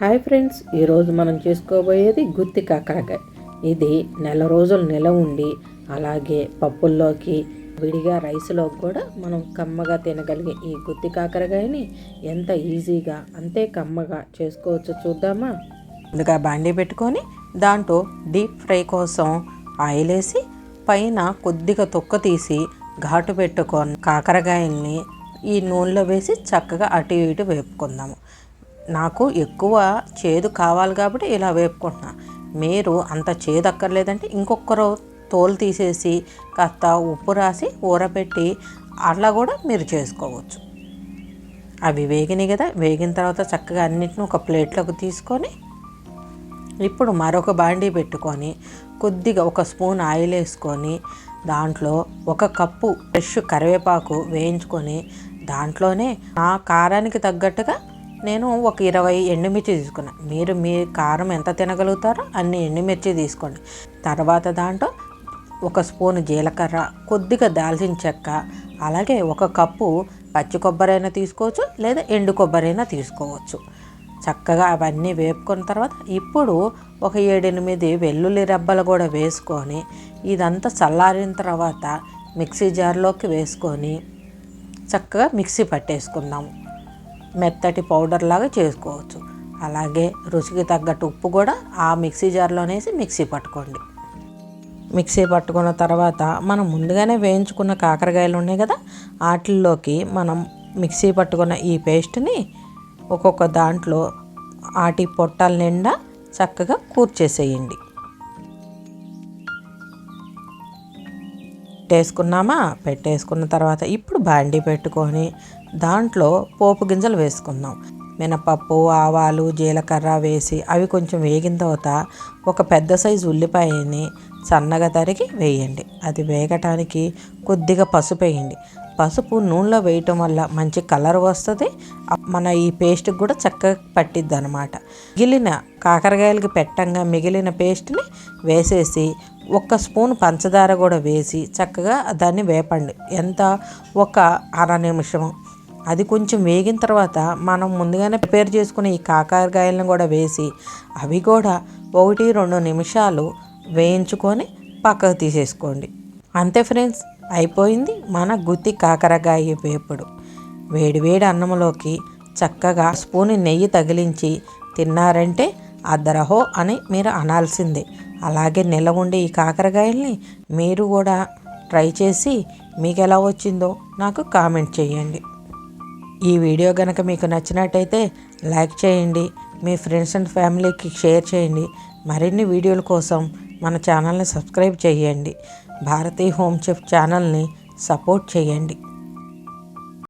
Hi friends ఈరోజు మనం చేసుకోబోయేది గుత్తి కాకరకాయ. ఇది నెల రోజులు నిల ఉండి అలాగే పప్పుల్లోకి విడిగా రైస్లోకి కూడా మనం కమ్మగా తినగలిగే ఈ గుత్తి కాకరకాయని ఎంత ఈజీగా అంతే కమ్మగా చేసుకోవచ్చో చూద్దామా? ముందుగా బాండీ పెట్టుకొని దాంట్లో డీప్ ఫ్రై కోసం ఆయిల్ వేసి పైన కొద్దిగా తొక్క తీసి ఘాటు పెట్టుకొని కాకరకాయల్ని ఈ నూనెలో వేసి చక్కగా అటు ఇటు వేపుకుందాము. నాకు ఎక్కువ చేదు కావాలి కాబట్టి ఇలా వేపుకుంటున్నా. మీరు అంత చేదు అక్కర్లేదంటే ఇంకొకరు తోలు తీసేసి కాస్త ఉప్పు రాసి ఊరపెట్టి అట్లా కూడా మీరు చేసుకోవచ్చు. అవి వేగినాయి కదా వేగిన తర్వాత చక్కగా అన్నిటిని ఒక ప్లేట్లోకి తీసుకొని ఇప్పుడు మరొక బాండీ పెట్టుకొని కొద్దిగా ఒక స్పూన్ ఆయిల్ వేసుకొని దాంట్లో ఒక కప్పు ఫ్రెష్ కరివేపాకు వేయించుకొని దాంట్లోనే ఆ కారానికి తగ్గట్టుగా నేను ఒక ఇరవై ఎండుమిర్చి తీసుకున్నాను మీరు మీ కారం ఎంత తినగలుగుతారో అన్ని ఎండుమిర్చి తీసుకోండి. తర్వాత దాంట్లో ఒక స్పూన్ జీలకర్ర కొద్దిగా దాల్చిన చెక్క అలాగే ఒక కప్పు పచ్చి కొబ్బరైనా తీసుకోవచ్చు లేదా ఎండు కొబ్బరైనా తీసుకోవచ్చు. చక్కగా అవన్నీ వేపుకున్న తర్వాత ఇప్పుడు ఒక ఏడెనిమిది వెల్లుల్లి రెబ్బలు కూడా వేసుకొని ఇదంతా చల్లారిన తర్వాత మిక్సీ జార్లోకి వేసుకొని చక్కగా మిక్సీ పట్టేసుకుందాము మెత్తటి పౌడర్ లాగా చేసుకోవచ్చు. అలాగే రుచికి తగ్గట్టు ఉప్పు కూడా ఆ మిక్సీ జార్లోనేసి మిక్సీ పట్టుకోండి. మిక్సీ పట్టుకున్న తర్వాత మనం ముందుగానే వేయించుకున్న కాకరకాయలు ఉన్నాయి కదా వాటిల్లోకి మనం మిక్సీ పట్టుకున్న ఈ పేస్ట్ని ఒక్కొక్క దాంట్లో ఆటి పొట్టాల నిండా చక్కగా కూర్చేసేయండి పెట్టేసుకున్నామా? పెట్టేసుకున్న తర్వాత ఇప్పుడు బాండీ పెట్టుకొని దాంట్లో పోపు గింజలు వేసుకుందాం. మినపప్పు ఆవాలు జీలకర్ర వేసి అవి కొంచెం వేగిన తర్వాత ఒక పెద్ద సైజు ఉల్లిపాయని సన్నగా తరిగి వేయండి. అది వేగటానికి కొద్దిగా పసుపు వేయండి. పసుపు నూనెలో వేయటం వల్ల మంచి కలర్ వస్తుంది. మన ఈ పేస్ట్కి కూడా చక్కగా పట్టిద్ది అనమాట మిగిలిన కాకరకాయలకి పెట్టంగా మిగిలిన పేస్ట్ని వేసేసి ఒక్క స్పూన్ పంచదార కూడా వేసి చక్కగా దాన్ని వేపండి. ఎంత? ఒక అర నిమిషం అది కొంచెం వేగిన తర్వాత మనం ముందుగానే ప్రిపేర్ చేసుకునే ఈ కాకరకాయలను కూడా వేసి అవి కూడా ఒకటి రెండు నిమిషాలు వేయించుకొని పక్కకు తీసేసుకోండి. అంతే ఫ్రెండ్స్ అయిపోయింది మన గుత్తి కాకరకాయ వేపుడు. వేడివేడి అన్నంలోకి చక్కగా స్పూన్ నెయ్యి తగిలించి తిన్నారంటే అద్దరహో అని మీరు అనాల్సిందే. అలాగే నిల ఉండే ఈ కాకరకాయల్ని మీరు కూడా ట్రై చేసి మీకు ఎలా వచ్చిందో నాకు కామెంట్ చేయండి. ఈ వీడియో కనుక మీకు నచ్చినట్టయితే లైక్ చేయండి మీ ఫ్రెండ్స్ అండ్ ఫ్యామిలీకి షేర్ చేయండి. మరిన్ని వీడియోల కోసం మన ఛానల్ని సబ్స్క్రైబ్ చేయండి. భారతీ హోమ్ చెఫ్ ఛానల్ని సపోర్ట్ చేయండి.